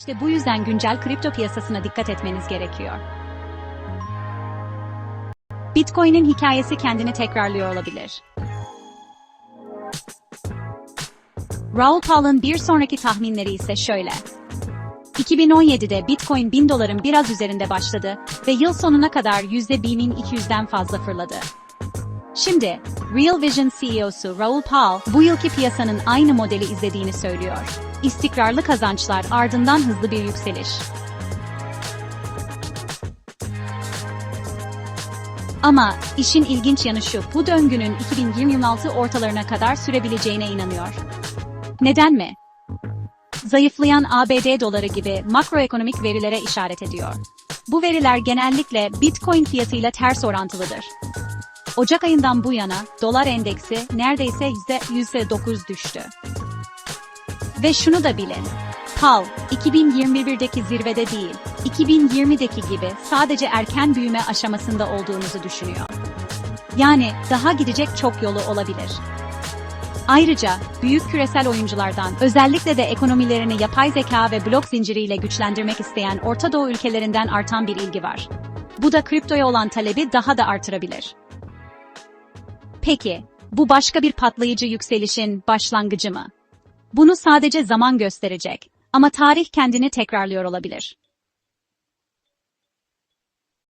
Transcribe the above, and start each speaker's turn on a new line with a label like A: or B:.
A: İşte bu yüzden güncel kripto piyasasına dikkat etmeniz gerekiyor. Bitcoin'in hikayesi kendini tekrarlıyor olabilir. Raoul Pal'ın bir sonraki tahminleri ise şöyle. 2017'de Bitcoin 1000 doların biraz üzerinde başladı ve yıl sonuna kadar %1200'den fazla fırladı. Şimdi, Real Vision CEO'su Raoul Pal bu yılki piyasanın aynı modeli izlediğini söylüyor. İstikrarlı kazançlar ardından hızlı bir yükseliş. Ama işin ilginç yanı şu, bu döngünün 2026 ortalarına kadar sürebileceğine inanıyor. Neden mi? Zayıflayan ABD doları gibi makroekonomik verilere işaret ediyor. Bu veriler genellikle Bitcoin fiyatıyla ters orantılıdır. Ocak ayından bu yana dolar endeksi neredeyse %9 düştü. Ve şunu da bilin. PAL, 2021'deki zirvede değil, 2020'deki gibi sadece erken büyüme aşamasında olduğunuzu düşünüyor. Yani daha gidecek çok yolu olabilir. Ayrıca büyük küresel oyunculardan özellikle de ekonomilerini yapay zeka ve blok zinciriyle güçlendirmek isteyen Orta Doğu ülkelerinden artan bir ilgi var. Bu da kriptoya olan talebi daha da artırabilir. Peki, bu başka bir patlayıcı yükselişin başlangıcı mı? Bunu sadece zaman gösterecek ama tarih kendini tekrarlıyor olabilir.